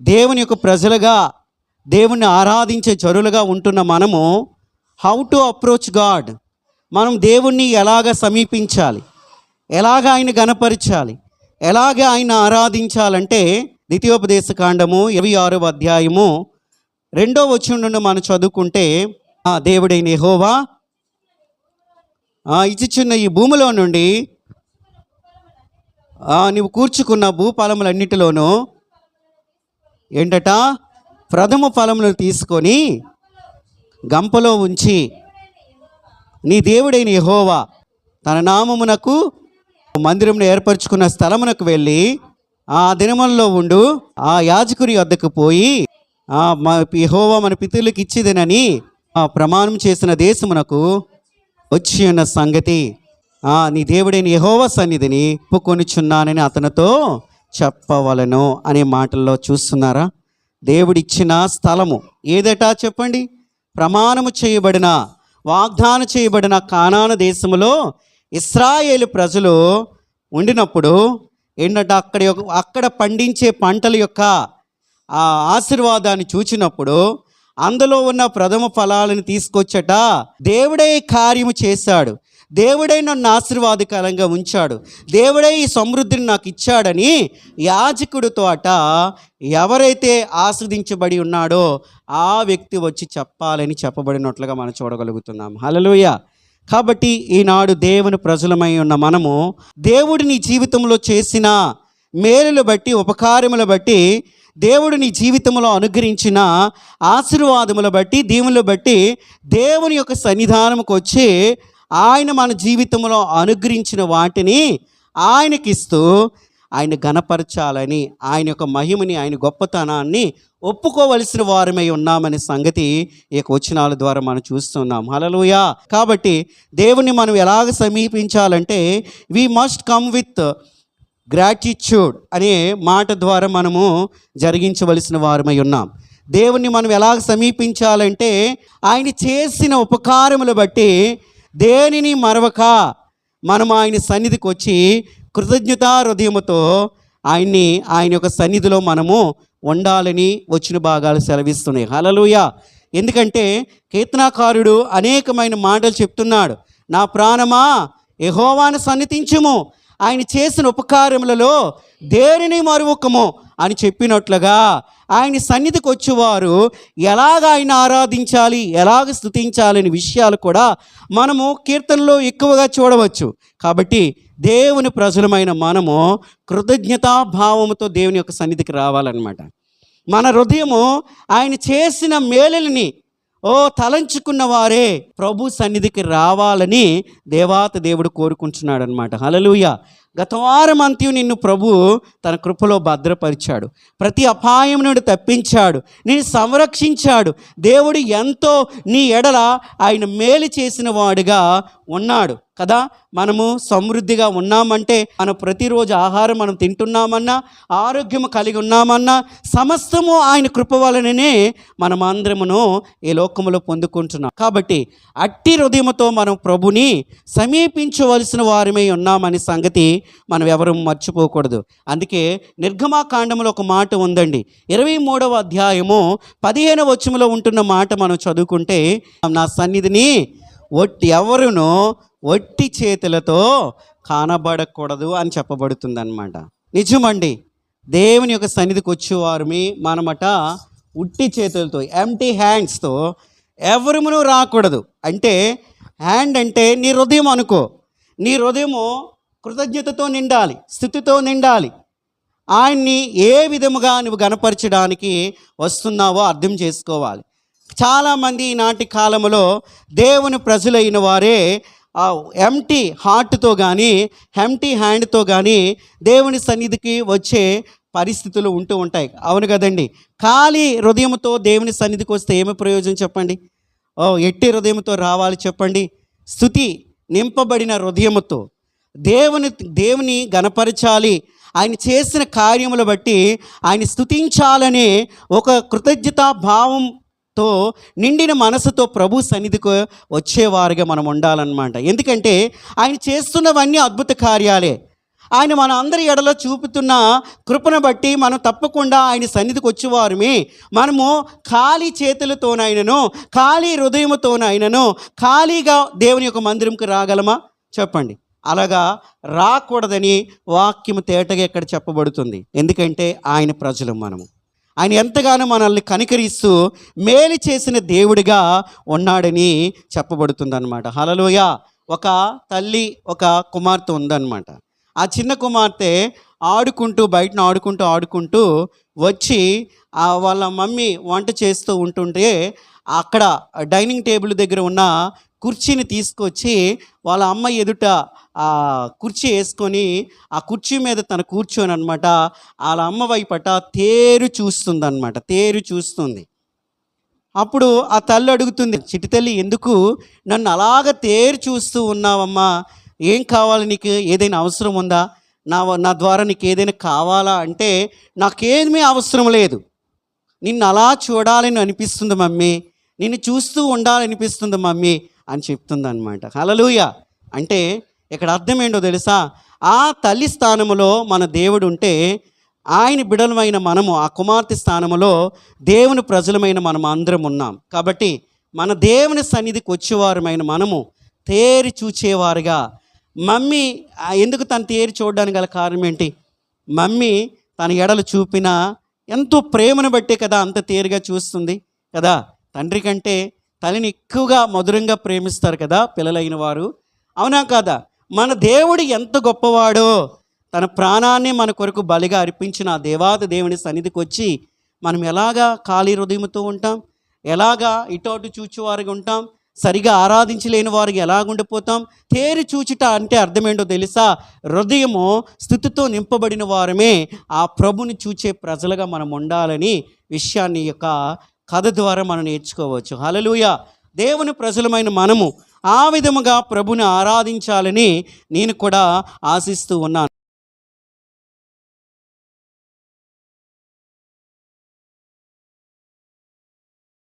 దేవుని యొక్క ప్రజలుగా దేవుణ్ణి ఆరాధించే చరులుగా ఉంటున్న మనము హౌ టు అప్రోచ్ గాడ్ మనం దేవుణ్ణి ఎలాగ సమీపించాలి? ఎలాగ ఆయన గనపరచాలి ఎలాగ ఆయన ఆరాధించాలంటే ద్వితీయోపదేశ కాండము ఇరవై ఆరవ అధ్యాయము రెండో వచ్చి నుండి మనం చదువుకుంటే ఆ దేవుడైన హోవా ఆ ఈ భూమిలో నుండి నువ్వు నీవు కూర్చుకున్న భూపాలములన్నిటిలోనూ ఏంటట? ప్రథమ ఫలములను తీసుకొని గంపలో ఉంచి నీ దేవుడైన యహోవా తన నామమునకు మందిరమును ఏర్పరచుకున్న స్థలమునకు వెళ్ళి ఆ దినములలో ఉండు ఆ యాజకుని వద్దకు పోయి ఆ యహోవా మన పితరులకు ఇచ్చిదనని ఆ ప్రమాణం చేసిన దేశమునకు వచ్చి ఉన్న సంగతి. ఆ నీ దేవుడైన యెహోవా సన్నిధిని ఒప్పుకొనిచున్నానని అతనితో చెప్పవలను అనే మాటల్లో చూస్తున్నారా? దేవుడిచ్చిన స్థలము ఏదటా చెప్పండి? ప్రమాణము చేయబడిన వాగ్దానం చేయబడిన కానాన దేశములో ఇస్రాయేలు ప్రజలు ఉండినప్పుడు ఏంటంటే అక్కడ యొక్క- అక్కడ పండించే పంటల యొక్క ఆ ఆశీర్వాదాన్ని చూచినప్పుడు అందులో ఉన్న ప్రథమ ఫలాలను తీసుకొచ్చట దేవుడే కార్యము చేశాడు. దేవుడే నన్ను ఆశీర్వాదకరంగా ఉంచాడు. దేవుడే ఈ సమృద్ధిని నాకు ఇచ్చాడని యాజకుడితో అట ఎవరైతే ఆస్వాదించబడి ఉన్నాడో ఆ వ్యక్తి వచ్చి చెప్పాలని చెప్పబడినట్లుగా మనం చూడగలుగుతున్నాం. హలలుయ కాబట్టి ఈనాడు దేవుని ప్రజలమై ఉన్న మనము దేవుడు నీ జీవితంలో చేసిన మేలులు బట్టి ఉపకారములు బట్టి దేవుడు నీ జీవితంలో అనుగ్రహించిన ఆశీర్వాదములు బట్టి దీవులు బట్టి దేవుని యొక్క సన్నిధానముకు వచ్చి ఆయన మన జీవితంలో అనుగ్రహించిన వాటిని ఆయనకిస్తూ ఆయన గణపరచాలని ఆయన యొక్క మహిమని ఆయన గొప్పతనాన్ని ఒప్పుకోవలసిన వారమై ఉన్నామనే సంగతి ఈ యొక్క వచనాల ద్వారా మనం చూస్తున్నాం. హలలుయా కాబట్టి దేవుని మనం ఎలాగ సమీపించాలంటే we must come with gratitude అనే మాట ద్వారా మనము జరిగించవలసిన వారమై ఉన్నాం. దేవుణ్ణి మనం ఎలాగ సమీపించాలంటే ఆయన చేసిన ఉపకారములు బట్టి దేనిని మరవక మనం ఆయన సన్నిధికి వచ్చి కృతజ్ఞతా హృదయముతో ఆయన్ని ఆయన యొక్క సన్నిధిలో మనము ఉండాలని వచ్చిన భాగాలు సెలవిస్తున్నాయి. హలలుయ ఎందుకంటే కీర్తనాకారుడు అనేకమైన మాటలు చెప్తున్నాడు. నా ప్రాణమా యెహోవాను సన్నిధించుము. ఆయన చేసిన ఉపకారములలో దేనిని మరువకము అని చెప్పినట్లుగా ఆయన సన్నిధికి వచ్చేవారు ఎలాగ ఆయన ఆరాధించాలి ఎలాగ స్థుతించాలి అనే విషయాలు కూడా మనము కీర్తనలో ఎక్కువగా చూడవచ్చు. కాబట్టి దేవుని ప్రజలమైన మనము కృతజ్ఞతాభావముతో దేవుని యొక్క సన్నిధికి రావాలన్నమాట. మన హృదయము ఆయన చేసిన మేలుల్ని ఓ తలంచుకున్న వారే ప్రభు సన్నిధికి రావాలని దేవాత దేవుడు కోరుకుంటున్నాడు అనమాట హలలుయ గత వారం అంత్యం నిన్ను ప్రభు తన కృపలో భద్రపరిచాడు. ప్రతి అపాయం నుండి తప్పించాడు. నేను సంరక్షించాడు. దేవుడు ఎంతో నీ ఎడల ఆయన మేలు చేసిన వాడుగా ఉన్నాడు. కదా? మనము సమృద్ధిగా ఉన్నామంటే మనం ప్రతిరోజు ఆహారం మనం తింటున్నామన్నా ఆరోగ్యం కలిగి ఉన్నామన్నా సమస్తము ఆయన కృప వలననే మనమందరమును ఈ లోకములో పొందుకుంటున్నాం. కాబట్టి అట్టి హృదయముతో మనం ప్రభుని సమీపించవలసిన వారమై ఉన్నామనే సంగతి మనం ఎవరూ మర్చిపోకూడదు. అందుకే నిర్గమాకాండంలో ఒక మాట ఉందండి. ఇరవై మూడవ అధ్యాయము పదిహేను వచ్చములో ఉంటున్న మాట మనం చదువుకుంటే నా సన్నిధిని ఒట్టి ఎవరును ఒట్టి చేతులతో కానబడకూడదు అని చెప్పబడుతుంది అనమాట నిజమండి. దేవుని యొక్క సన్నిధికి వచ్చేవారు మనమట ఉట్టి చేతులతో ఎంటీ హ్యాండ్స్తో ఎవరిమును రాకూడదు. అంటే హ్యాండ్ అంటే నీ హృదయం అనుకో. నీ హృదయము కృతజ్ఞతతో నిండాలి స్థుతితో నిండాలి. ఆయన్ని ఏ విధముగా నువ్వు గనపరచడానికి వస్తున్నావో అర్థం చేసుకోవాలి. చాలామంది ఈనాటి కాలంలో దేవుని ప్రజలైన వారే ఎంటీ హార్ట్తో కానీ ఎంటీ హ్యాండ్తో కానీ దేవుని సన్నిధికి వచ్చే పరిస్థితులు ఉంటూ ఉంటాయి. అవును కదండి? ఖాళీ హృదయంతో దేవుని సన్నిధికి వస్తే ఏమి ప్రయోజనం చెప్పండి? ఓ ఎట్టి హృదయంతో రావాలి చెప్పండి? స్థుతి నింపబడిన హృదయముతో. దేవుని దేవుని గణపరచాలి. ఆయన చేసిన కార్యములు బట్టి ఆయన స్థుతించాలనే ఒక కృతజ్ఞతా భావంతో నిండిన మనసుతో ప్రభు సన్నిధికి వచ్చేవారుగా మనం ఉండాలన్నమాట. ఎందుకంటే ఆయన చేస్తున్నవన్నీ అద్భుత కార్యాలే. ఆయన మన అందరి ఎడలో చూపుతున్న కృపను బట్టి మనం తప్పకుండా ఆయన సన్నిధికి వచ్చేవారమే. మనము ఖాళీ చేతులతోనైనను ఖాళీ హృదయముతోనైనను ఖాళీగా దేవుని యొక్క మందిరంకి రాగలమా? చెప్పండి. అలాగా రాకూడదని వాక్యం తేటగా ఇక్కడ చెప్పబడుతుంది. ఎందుకంటే ఆయన ప్రజలు మనము. ఆయన ఎంతగానో మనల్ని కనికరిస్తూ మేలు చేసిన దేవుడిగా ఉన్నాడని చెప్పబడుతుంది అనమాట హలలోయ ఒక తల్లి ఒక కుమార్తె ఉందన్నమాట. ఆ చిన్న కుమార్తె ఆడుకుంటూ బయటను ఆడుకుంటూ ఆడుకుంటూ వచ్చి ఆ వాళ్ళ మమ్మీ వంట చేస్తూ ఉంటుంటే అక్కడ డైనింగ్ టేబుల్ దగ్గర ఉన్న కుర్చీని తీసుకొచ్చి వాళ్ళ అమ్మ ఎదుట ఆ కుర్చీ వేసుకొని ఆ కుర్చీ మీద తను కూర్చొని అనమాట వాళ్ళ అమ్మ వైపట తేరు చూస్తుంది అనమాట తేరు చూస్తుంది. అప్పుడు ఆ తల్లి అడుగుతుంది చిటి తల్లి ఎందుకు నన్ను అలాగ తేరు చూస్తూ ఉన్నావమ్మా? ఏం కావాలి నీకు? ఏదైనా అవసరం ఉందా? నా నా ద్వారా నీకు ఏదైనా కావాలా అంటే నాకేమీ అవసరం లేదు. నిన్ను అలా చూడాలని అనిపిస్తుంది మమ్మీ. నిన్ను చూస్తూ ఉండాలనిపిస్తుంది మమ్మీ. అని చెప్తుందనమాట హలలుయ అంటే ఇక్కడ అర్థం ఏంటో తెలుసా? ఆ తల్లి స్థానములో మన దేవుడు ఉంటే ఆయన బిడలమైన మనము ఆ కుమార్తె స్థానములో దేవుని ప్రజలమైన మనం అందరం ఉన్నాం. కాబట్టి మన దేవుని సన్నిధికి వచ్చేవారమైన మనము తేరి చూచేవారుగా. మమ్మీ ఎందుకు తను తేరి చూడడానికి గల కారణం ఏంటి? మమ్మీ తన ఎడలు చూపిన ఎంతో ప్రేమను బట్టే కదా అంత తేరుగా చూస్తుంది కదా? తండ్రి కంటే తల్లిని ఎక్కువగా మధురంగా ప్రేమిస్తారు కదా పిల్లలైన వారు. అవునా కాదా? మన దేవుడు ఎంత గొప్పవాడో తన ప్రాణాన్ని మన కొరకు బలిగా అర్పించిన ఆ దేవాత దేవుని సన్నిధికి వచ్చి మనం ఎలాగా ఖాళీ హృదయంతో ఉంటాం? ఎలాగా ఇటు అటు చూచేవారుగా ఉంటాం? సరిగా ఆరాధించలేని వారికి ఎలాగుండిపోతాం? తేరి చూచుట అంటే అర్థమేంటో తెలుసా? హృదయము స్థుతితో నింపబడిన వారమే ఆ ప్రభుని చూచే ప్రజలుగా మనం ఉండాలని విషయాన్ని యొక్క కథ ద్వారా మనం నేర్చుకోవచ్చు. హలలుయ దేవుని ప్రజలమైన మనము ఆ విధముగా ప్రభుని ఆరాధించాలని నేను కూడా ఆశిస్తూ ఉన్నాను.